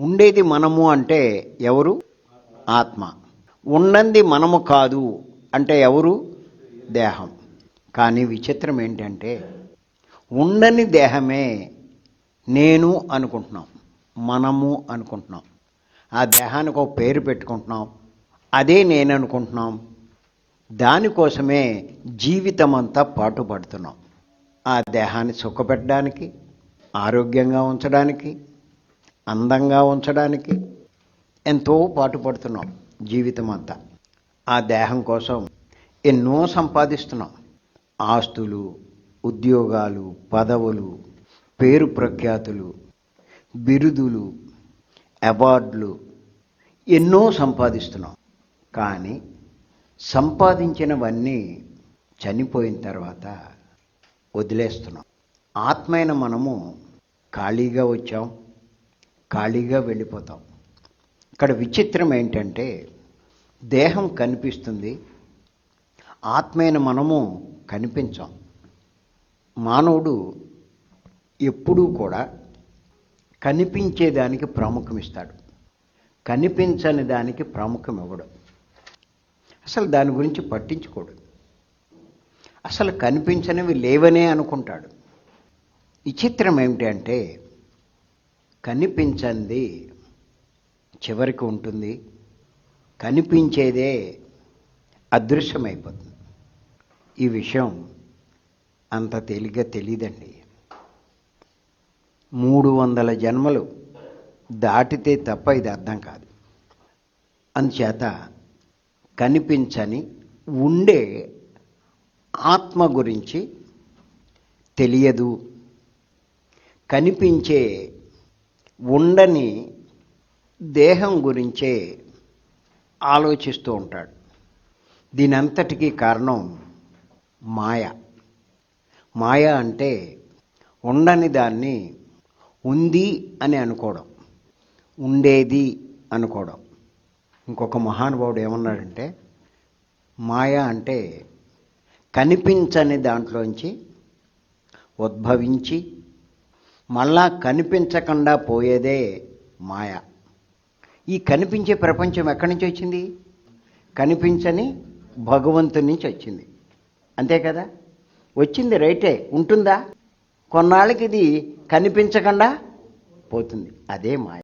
ఉండేది మనము అంటే ఎవరు? ఆత్మ. ఉన్నది మనము కాదు అంటే ఎవరు? దేహం. కానీ విచిత్రం ఏంటంటే ఉండని దేహమే నేను అనుకుంటున్నాం మనము అనుకుంటున్నాం. ఆ దేహానికి ఒక పేరు పెట్టుకుంటున్నాం అదే నేను అనుకుంటున్నాం. దానికోసమే జీవితం అంతా పాటుపడుతున్నాం. ఆ దేహాన్ని సుఖపెట్టడానికి ఆరోగ్యంగా ఉంచడానికి అందంగా ఉంచడానికి ఎంతో పాటుపడుతున్నాం జీవితం అంతా ఆ దేహం కోసం ఎన్నో సంపాదిస్తున్నాం. ఆస్తులు ఉద్యోగాలు పదవులు పేరు ప్రఖ్యాతులు బిరుదులు అవార్డులు ఎన్నో సంపాదిస్తున్నాం. కానీ సంపాదించినవన్నీ చనిపోయిన తర్వాత వదిలేస్తున్నాం. ఆత్మైన మనము ఖాళీగా వచ్చాం. ఖాళీగా వెళ్ళిపోతాం. ఇక్కడ విచిత్రం ఏంటంటే దేహం కనిపిస్తుంది ఆత్మైన మనము కనిపించాం. మానవుడు ఎప్పుడూ కూడా కనిపించేదానికి ప్రాముఖ్యం ఇస్తాడు కనిపించని దానికి ప్రాముఖ్యం ఇవ్వడు అసలు దాని గురించి పట్టించుకోడు. అసలు కనిపించనివి లేవనే అనుకుంటాడు. విచిత్రం ఏమిటి అంటే కనిపించంది. చివరికి ఉంటుంది. కనిపించేదే అదృశ్యమైపోతుంది. ఈ విషయం అంత తేలిగ్గా తెలియదండి మూడు వందల జన్మలు దాటితే తప్ప ఇది అర్థం కాదు. అందుచేత కనిపించని ఉండే ఆత్మ గురించి తెలియదు. కనిపించే ఉండని దేహం గురించే ఆలోచిస్తూ ఉంటాడు. దీనంతటికీ కారణం మాయ. మాయ అంటే ఉండని దాన్ని ఉంది అని అనుకోవడం ఉండేది అనుకోవడం. ఇంకొక మహానుభావుడు ఏమన్నాడంటే మాయ అంటే కనిపించని దాంట్లోంచి ఉద్భవించి మళ్ళా కనిపించకుండా పోయేదే మాయ. ఈ కనిపించే ప్రపంచం ఎక్కడి నుంచి వచ్చింది? కనిపించని భగవంతుడి నుంచి వచ్చింది. అంతే కదా? వచ్చింది రైటే. ఉంటుందా? కొన్నాళ్ళకి ఇది కనిపించకుండా పోతుంది. అదే మాయ.